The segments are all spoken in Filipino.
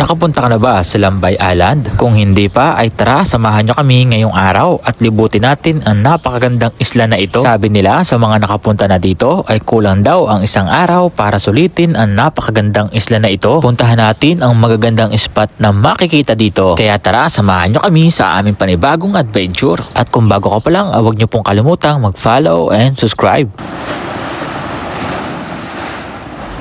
Nakapunta ka na ba sa Lambay Island? Kung hindi pa ay tara samahan nyo kami ngayong araw at libutin natin ang napakagandang isla na ito. Sabi nila sa mga nakapunta na dito ay kulang daw ang isang araw para sulitin ang napakagandang isla na ito. Puntahan natin ang magagandang spot na makikita dito. Kaya tara samahan nyo kami sa aming panibagong adventure. At kung bago ka pa lang, ah, huwag nyo pong kalimutang mag-follow and subscribe.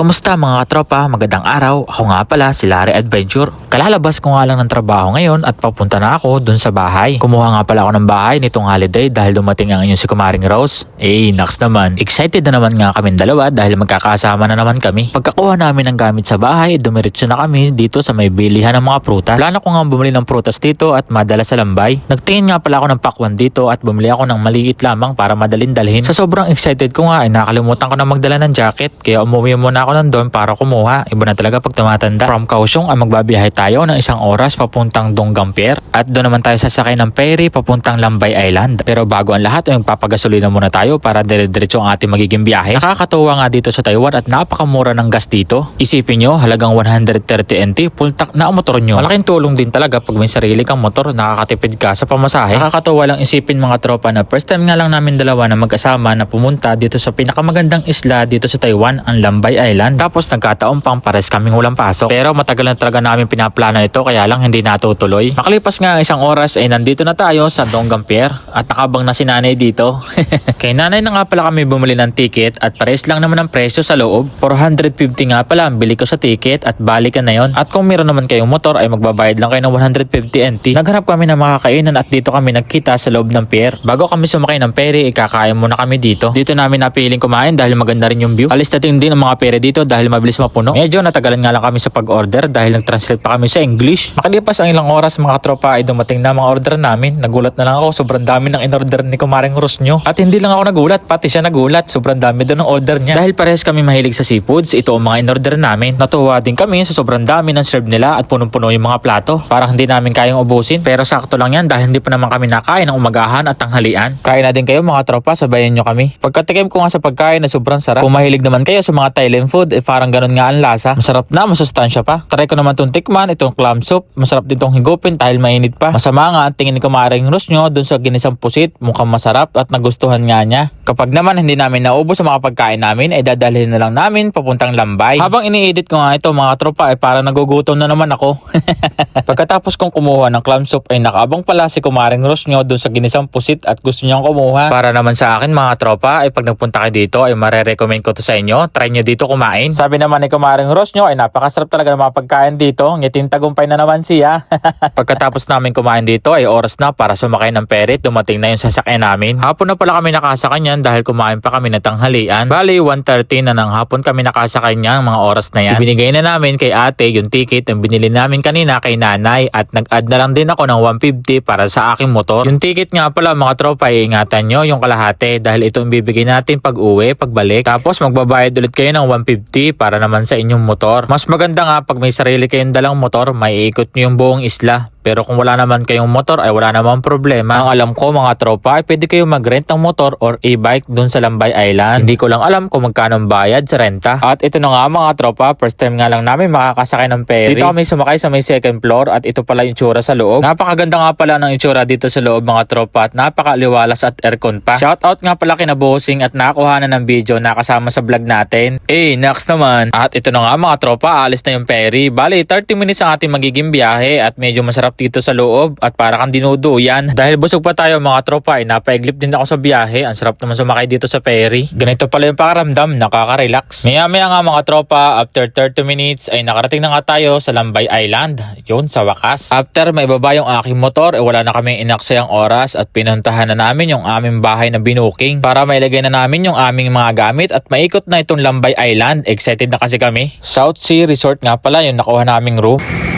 Kamusta mga katropa? Magandang araw. Ako nga pala si Larry Adventure. Kalalabas ko nga lang ng trabaho ngayon at papunta na ako dun sa bahay. Kumuha nga pala ako ng bahay nitong holiday dahil dumating ang inyong si Kumaring Rose. Eh, naks naman. Excited na naman nga kami dalawa dahil magkakasama na naman kami. Pagkakuha namin ng gamit sa bahay, dumiretso na kami dito sa may bilihan ng mga prutas. Plano ko nga bumili ng prutas dito at madala sa lambay. Nagtingin nga pala ako ng pakwan dito at bumili ako ng maliit lamang para madalin dalhin. Sa sobrang excited ko nga ay nakalimutan ko na magdala ng jacket kaya umuwi muna ako nandun para kumuha. Iba na talaga pag tumatanda. From Kaohsiung ay magbabiyahe tayo ng isang oras papuntang Donggampier at doon naman tayo sasakay ng ferry papuntang Lambay Island. Pero bago ang lahat ay magpapagasolina muna tayo para dire-diretso ang ating magiging biyahe. Nakakatuwa nga dito sa Taiwan at napakamura ng gas dito. Isipin nyo halagang 130 NT full tank na ang motor nyo. Malaking tulong din talaga pag may sarili kang motor nakakatipid ka sa pamasahe. Nakakatuwa lang isipin mga tropa na first time nga lang namin dalawa na magkasama na pumunta dito sa pinakamagandang isla dito sa Taiwan, ang Lambay Island. Tapos nagkataon pang pares kaming walang pasok. Pero matagal na talaga namin pinaplano ito kaya lang hindi natutuloy. Makalipas nga ang isang oras ay nandito na tayo sa Donggampier at nakabang na si nanay dito. Kay nanay na nga pala kami bumili ng ticket at pares lang naman ang presyo sa loob. 450 nga pala ang bili ko sa ticket at balikan na yon. At kung meron naman kayong motor ay magbabayad lang kayo ng 150 NT. Naghanap kami ng makakainan at dito kami nagkita sa loob ng pier. Bago kami sumakay ng ferry, ikakain muna kami dito. Dito namin napiling kumain dahil maganda rin yung view. Alis natin din ang mga pere dito dahil mabilis mapuno. Medyo natagalan nga lang kami sa pag-order dahil nag-translate pa kami sa English. Makalipas ang ilang oras mga tropa ay dumating na mga order namin. Nagulat na lang ako, sobrang dami ng in-order ni Kumaring Ros nyo. At hindi lang ako nagulat, pati siya nagulat. Sobrang dami doon ng order niya. Dahil parehas kami mahilig sa seafoods, ito ang mga in-order namin. Natuwa din kami sa sobrang dami ng serve nila at punong-puno yung mga plato. Parang hindi namin kayang ubusin. Pero sakto lang yan dahil hindi pa naman kami nakain ng umagahan at tanghalian. Kain na din kayo mga tropa, sabayan nyo kami. Pagkatikim ko nga sa pagkain na sobrang sarap. Kung mahilig naman kayo sa mga Thailand food, eh parang ganun nga ang lasa. Masarap na, masustansya pa. Try ko naman tong tikman, itong clam soup. Masarap din tong higupin dahil mainit pa. Masama nga ang tingin ko maring ros nyo dun sa ginisang pusit. Mukhang masarap at nagustuhan nga niya. Kapag naman hindi namin naubos sa mga pagkain namin, ay dadalhin na lang namin papuntang lambay. Habang ini-edit ko nga ito mga tropa, ay parang nagugutom na naman ako. Pagkatapos kong kumuha ng clam soup, ay nakaabang pala si kumaring ros nyo dun sa ginisang pusit at gusto niyang kumuha. Para naman sa akin mga tropa, ay pag nagpunta kayo dito, ay marerecommend ko to sa inyo. Try nyo dito kumain. Sabi naman ni kumaring ros nyo, ay napakasarap talaga ng mga pagkain dito. Ngiting tagumpay na naman siya. Pagkatapos namin kumain dito, ay oras na para sumakay ng perit. Dumating na yung sasakyan namin. Hapon na pala kami nakasakay niyan dahil kumain pa kami ng tanghalian. Bali, 1.30 na ng hapon kami nakasakay niyan mga oras na yan. Ibinigay na namin kay ate yung ticket yung binili namin kanina kay nanay at nag-add na lang din ako ng 150 para sa aking motor. Yung ticket nga pala mga tropa, iingatan nyo yung kalahati dahil ito yung bibigay natin pag uwi, pagbalik. Tapos magbabayad ulit kayo ng 150 para naman sa inyong motor. Mas maganda nga pag may sarili kayong dalang motor, may ikot nyo yung buong isla. Pero kung wala naman kayong motor ay wala namang problema. Ang alam ko mga tropa ay pwede kayong mag-rent ng motor or e-bike dun sa Lambay Island. Hindi ko lang alam kung magkano bayad sa renta. At ito na nga mga tropa, first time nga lang namin makakasakay ng ferry. Dito kami sumakay sa may second floor at ito pala yung itsura sa loob. Napakaganda nga pala ng itsura dito sa loob mga tropa at napakaliwalas at aircon pa. Shoutout nga pala kina Bossing at nakuha na ng video na kasama sa vlog natin. Eh, next naman. At ito na nga mga tropa, alis na yung ferry. Bali, 30 minutes ang ating magiging biyahe at medyo masarap dito sa loob at para kang dinuduyan. Dahil busog pa tayo mga tropa ay napaiglip din ako sa biyahe. Ang sarap naman sumakay dito sa ferry. Ganito pala yung pakaramdam, nakaka-relax. Maya maya nga mga tropa, after 30 minutes ay nakarating na nga tayo sa Lambay Island. Yun, sa wakas. After may baba yung aking motor, eh, wala na kaming inaksayang oras at pinuntahan na namin yung aming bahay na binuking para mailagay na namin yung aming mga gamit at maikot na itong Lambay Island. Excited na kasi kami. South Sea Resort nga pala yung nakuha naming room.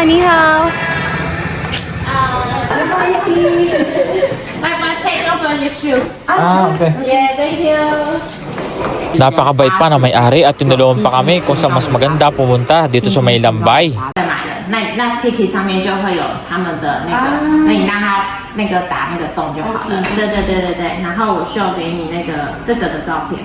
Hola, ni hao. My mom, take off all your shoes. Ah, ah okay. Yeah, thank you. Napakabait pa na may-ari at tinulungan pa kami kung saan mas maganda pumunta dito sa may Lambay. 再买了。 那那 Tiki 上面就会有他们的那个，那你让他那个打那个洞就好了。对对对对对，然后我秀给你那个这个的照片。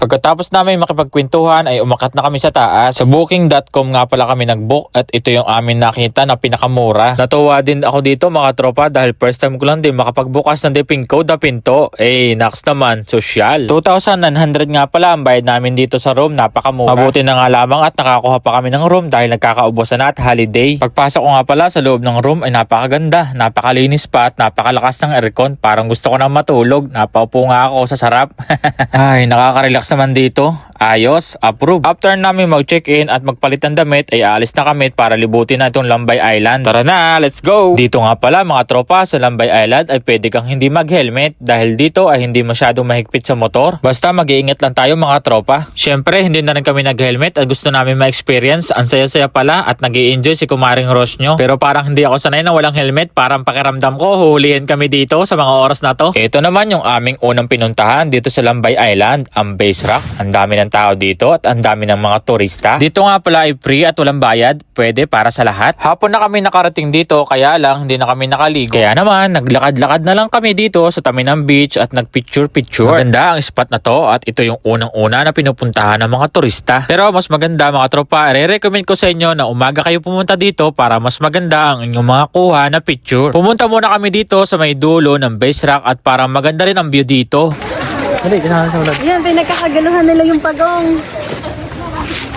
Pagkatapos namin makipagkwentuhan ay umakat na kami sa taas. Sa booking.com nga pala kami nag-book at ito yung amin nakita na pinakamura. Natuwa din ako dito mga tropa dahil first time ko lang din makapagbukas ng dipping code na pinto. Eh, next naman, social. 2,900 nga pala ang bayad namin dito sa room, napakamura. Mabuti na nga lamang at nakakuha pa kami ng room dahil nagkakaubusan na at holiday. Pagpasok ko nga pala sa loob ng room ay napakaganda, napakalinis pa at napakalakas ng aircon. Parang gusto ko na matulog. Napaupo nga ako sa sarap. ay, nakaka-relax naman dito. Ayos, approve. After namin mag-check-in at magpalit ng damit ay aalis na kami para libutin na itong Lambay Island. Tara na, let's go! Dito nga pala mga tropa sa Lambay Island ay pwede kang hindi mag-helmet dahil dito ay hindi masyadong mahigpit sa motor. Basta mag-iingat lang tayo mga tropa. Syempre, hindi na rin kami nag-helmet at gusto namin ma-experience. Ang saya-saya pala at nag enjoy si Kumaring Rosnyo. Pero parang hindi ako sanay na walang helmet. Parang pakiramdam ko, huhulihin kami dito sa mga oras na to. Ito naman yung aming unang pinuntahan dito sa Lambay Island, ang Base Rock. Ang dami ng tao dito at ang dami ng mga turista. Dito nga pala ay free at walang bayad. Pwede para sa lahat. Hapon na kami nakarating dito kaya lang hindi na kami nakaligo. Kaya naman, naglakad-lakad na lang kami dito sa tabi beach at nagpicture-picture. Maganda ang spot na to at ito yung unang-una na pinupuntahan ng mga turista. Pero mas maganda mga tropa, re-recommend ko sa inyo na umaga kayo pumunta dito para mas maganda ang inyong mga kuha na picture. Pumunta muna kami dito sa may dulo ng base rock at parang maganda rin ang view dito. Yan, pinagkakagaluhan nila yung pagong.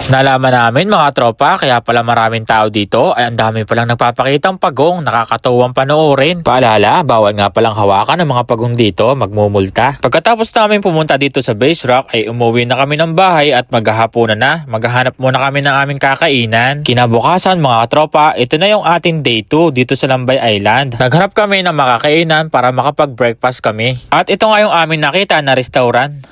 Nalaman namin mga tropa kaya pala maraming tao dito ay ang dami palang nagpapakitang pagong nakakatuwang panoorin. Paalala, bawal nga palang hawakan ng mga pagong dito, magmumulta. Pagkatapos namin pumunta dito sa Base Rock ay umuwi na kami ng bahay at maghahaponan na. Maghahanap muna kami ng aming kakainan. Kinabukasan mga tropa, ito na yung ating day 2 dito sa Lambay Island. Naghanap kami ng makakainan para makapag-breakfast kami. At ito nga yung amin nakita na restaurant.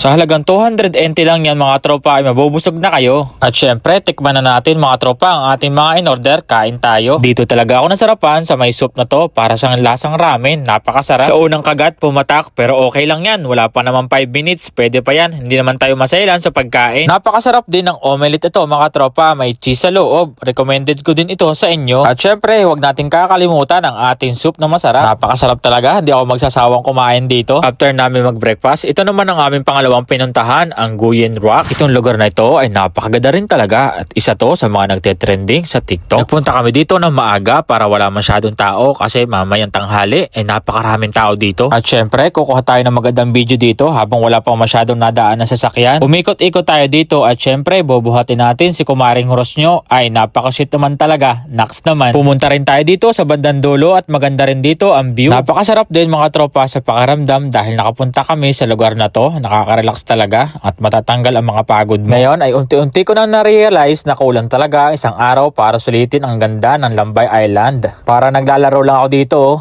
Sa halagang 200 NT lang yan mga tropa ay mabubusog na kayo. At syempre, tikman na natin mga tropa ang ating mga in-order, kain tayo. Dito talaga ako nasarapan sa may soup na to para siyang lasang ramen, napakasarap. Sa unang kagat, pumatak pero okay lang yan, wala pa naman 5 minutes, pwede pa yan, hindi naman tayo masailan sa pagkain. Napakasarap din ng omelette ito mga tropa, may cheese sa loob. Recommended ko din ito sa inyo. At syempre, huwag natin kakalimutan ang ating soup na masarap. Napakasarap talaga, hindi ako magsasawang kumain dito. After namin mag-breakfast, ito naman ang aming pangalawang pinuntahan, ang Guyen Rock. Itong lugar na ito ay napakaganda rin talaga at isa to sa mga nagte-trending sa TikTok. Nagpunta kami dito ng maaga para wala masyadong tao kasi mamayang tanghali ay napakaraming tao dito. At syempre, kukuha tayo ng magandang video dito habang wala pang masyadong nadaan na sasakyan. Umikot-ikot tayo dito at syempre, bubuhatin natin si Kumaring Rosnyo ay napakashit naman talaga. Next naman, pumunta rin tayo dito sa bandang dulo at maganda rin dito ang view. Napakasarap din mga tropa sa pakiramdam dahil nakapunta kami sa lugar na to. Nakaka-relax talaga at matatanggal ang mga pagod mo. Ngayon ay unti-unti ko nang na-realize na kulang talaga isang araw para sulitin ang ganda ng Lambay Island. Para naglalaro lang ako dito. oh.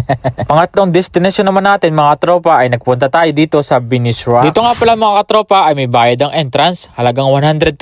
Pangatlong destination naman natin mga tropa ay nagpunta tayo dito sa Venice. Dito nga pala mga katropa ay may bayad ang entrance. Halagang 120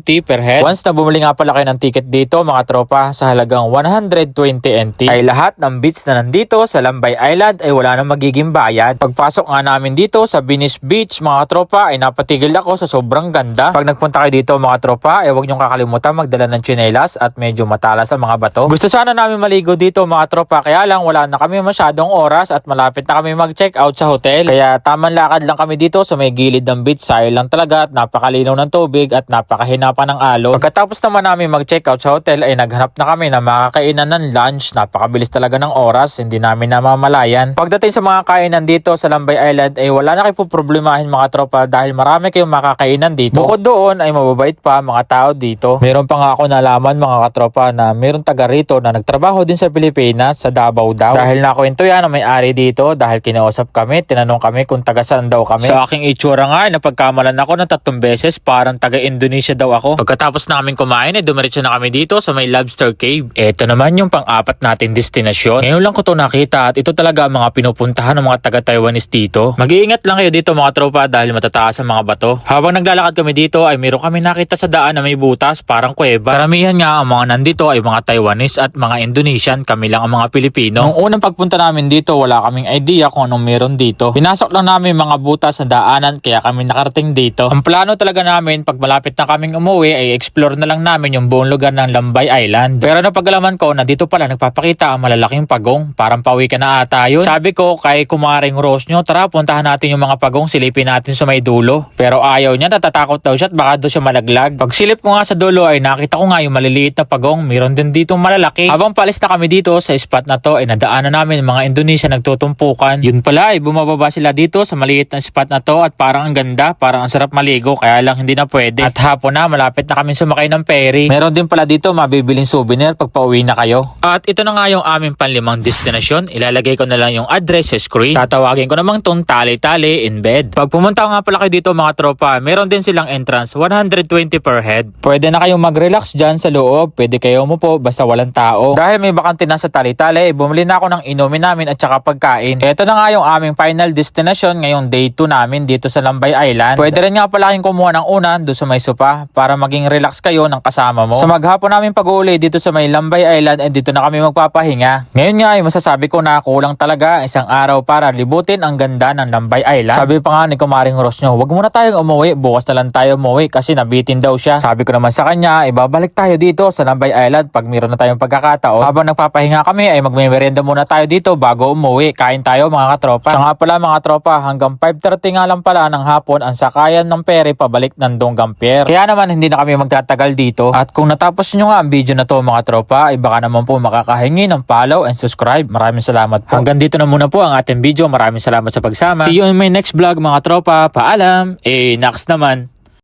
NT per head. Once na bumili nga pala kayo ng ticket dito mga tropa sa halagang 120 NT ay lahat ng beach na nandito sa Lambay Island ay wala nang magiging bayad. Pagpasok nga namin dito sa Venice Beach mga tropa ay napatigil ako sa sobrang ganda. Pag nagpunta kayo dito mga tropa ay huwag niyong kakalimutan magdala ng tsinelas at medyo matalas ang mga bato. Gusto sana namin maligo dito mga tropa kaya lang wala na kami masyadong oras at malapit na kami mag-check out sa hotel. Kaya tamang lakad lang kami dito sa may gilid ng beach. Sayang lang talaga at napakalinaw ng tubig at napakahina pa ng alon. Pagkatapos naman namin mag-check out sa hotel ay naghanap na kami ng makakainan ng lunch. Napakabilis talaga ng oras. Hindi namin namamalayan. Pagdating sa mga kainan dito sa Lambay Island ay wala na kayo problemahin mga tropa dahil marami kayong makakainan dito. Bukod doon ay mababait pa mga tao dito. Meron pa nga ako nalaman mga katropa na meron taga rito na nagtrabaho din sa Pilipinas sa Davao daw. Dahil nakwento yan na may ari dito dahil kinausap kami, tinanong kami kung taga saan daw kami. Sa aking itsura nga napagkamalan ako ng tatlong beses parang taga Indonesia daw ako. Pagkatapos namin kumain ay dumiretso na kami dito sa may Lobster Cave. Ito naman yung pang-apat natin destinasyon. Ngayon lang ko to nakita at ito talaga ang mga pinupuntahan ng mga taga Taiwanese dito. Mag-iingat lang kayo dito mga tropa dahil matataas ang mga bato. Habang naglalakad kami dito ay meron kami kami nakita sa daan na may butas, parang kuweba. Karamihan nga ang mga nandito ay mga Taiwanese at mga Indonesian, kami lang ang mga Pilipino. Nung unang pagpunta namin dito, wala kaming idea kung anong meron dito. Pinasok lang namin mga butas sa daanan kaya kami nakarating dito. Ang plano talaga namin pag malapit na kaming umuwi ay explore na lang namin yung buong lugar ng Lambay Island. Pero napagalaman ko na dito pala nagpapakita ang malalaking pagong. Parang pauwi ka na ata yun. Sabi ko kay kumaring Rose nyo, tara puntahan natin yung mga pagong, silipin natin sa may dulo. Pero ayaw niya, natatakot daw siya at baka daw siya malaglag. Pag silip ko nga sa dulo ay nakita ko nga yung maliliit na pagong. Meron din dito malalaki. Habang palis na kami dito sa spot na to ay nadaanan namin mga Indonesia nagtutumpukan. Yun pala ay bumababa sila dito sa maliit na spot na to at parang ang ganda, parang ang sarap maligo kaya lang hindi na pwede. At hapon na malapit na kami sumakay ng ferry. Meron din pala dito mabibiling souvenir pag pauwi na kayo. At ito na nga yung aming panlimang destinasyon. Ilalagay ko na lang yung address sa screen. Tatawagin ko namang tong tali-tali in bed. Pag pumunta nga pala kayo dito mga tropa, meron din silang entrance 120 per head. Pwede na kayong mag-relax dyan sa loob. Pwede kayo umupo basta walang tao. Dahil may bakante na sa tali-tali, bumili na ako ng inumin namin at saka pagkain. Ito na nga yung aming final destination ngayong day 2 namin dito sa Lambay Island. Pwede rin nga pala kayong kumuha ng unan doon sa may sopa para maging relax kayo ng kasama mo. Sa maghapon namin pag-uuli dito sa may Lambay Island and dito na kami magpapahinga. Ngayon nga ay masasabi ko na kulang talaga isang araw para libutin ang ganda ng Lambay Island. Sabi pa nga ni Kumaring Ros nyo, wag muna tayong umuwi, bukas na lang tayo umuwi kasi nabitin daw siya. Sabi ko naman sa kanya, ibabalik tayo dito sa Lambay Island pag meron na tayong pagkakataon. Habang nagpapahinga kami ay magmemerenda muna tayo dito bago umuwi. Kain tayo mga katropa. Sa nga pala mga tropa, hanggang 5.30 nga lang pala ng hapon ang sakayan ng pere pabalik ng Donggang Pier. Kaya naman hindi na kami magtatagal dito. At kung natapos nyo nga ang video na to mga tropa, ay baka naman po makakahingi ng follow and subscribe. Maraming salamat po. Hanggang dito na muna po ang ating video. Maraming salamat sa pagsama. See you in my next vlog mga tropa. Paalam. Eh, next naman.